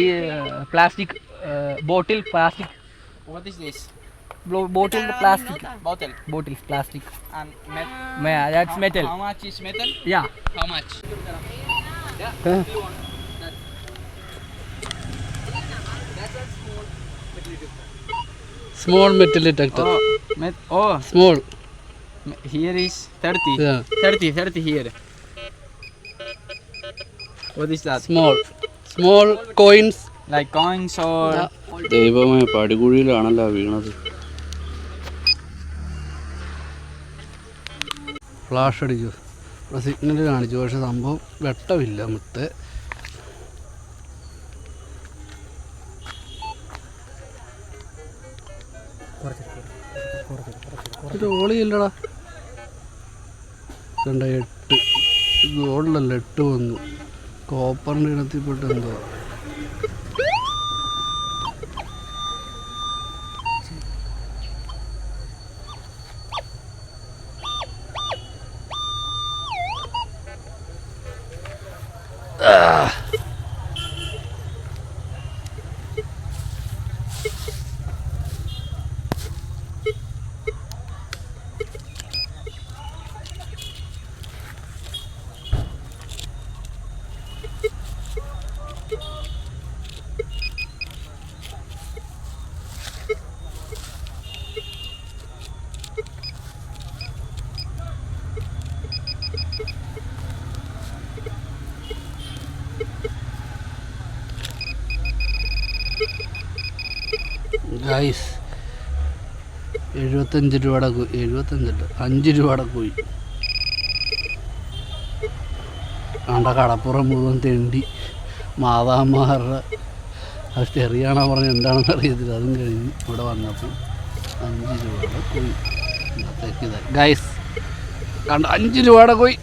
ఈ plastic bottle plastic What is this? Bottle plastic. Bottle. Bottle plastic. And metal. Yeah, that's metal. How much is metal? Yeah. How much? Yeah. Huh? Small metal detector. Oh, met oh. Small. Here is 30. Yeah. 30, 30 here. What is that? Small. Small coins. Like coins or... ദൈവമേ പടികുഴിയിലാണല്ലോ വീണത്. Flash അടിച്ചു ഇവിടെ signal കാണിച്ചു പക്ഷെ സംഭവം വെട്ടമില്ല മുത്ത്. ഇത് ഓളിയില്ലടാ കണ്ട എട്ട്. ഗോൾഡല്ല എട്ട് വന്നു. കോപ്പറിന്റെ ഇനത്തിൽപ്പെട്ട് എന്തോ. ഗൈസ് എഴുപത്തഞ്ച് രൂപയുടെ കോഴി എഴുപത്തഞ്ചല്ല അഞ്ച് രൂപയുടെ കോഴി. കണ്ട കടപ്പുറം മുഴുവൻ തെണ്ടി. മാതാമാരുടെ അത് ചെറിയാണോ പറഞ്ഞ എന്താണെന്ന് അറിയത്തില്ല. അതും കഴിഞ്ഞ് ഇവിടെ വന്നപ്പോൾ അഞ്ച് രൂപയുടെ കോഴി. ഗൈസ് കണ്ട അഞ്ച് രൂപയുടെ പോയി